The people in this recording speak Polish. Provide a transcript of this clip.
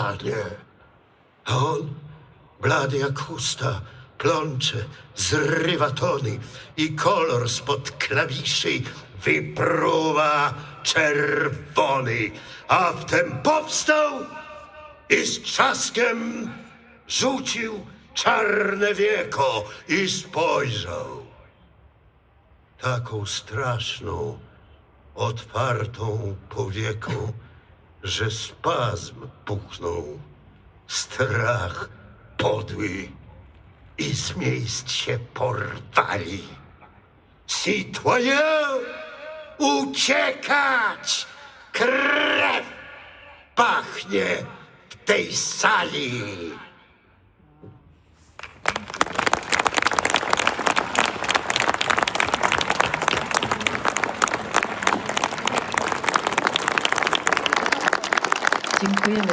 A nie. A on, blady jak chusta, plącze, zrywa tony i kolor spod klawiszy wypruwa czerwony. A wtem powstał i z trzaskiem rzucił czarne wieko i spojrzał. Taką straszną, otwartą powieką, że spazm puchnął, strach podły i z miejsc się porwali. Citoyen, uciekać! Krew pachnie w tej sali! 已经可以了。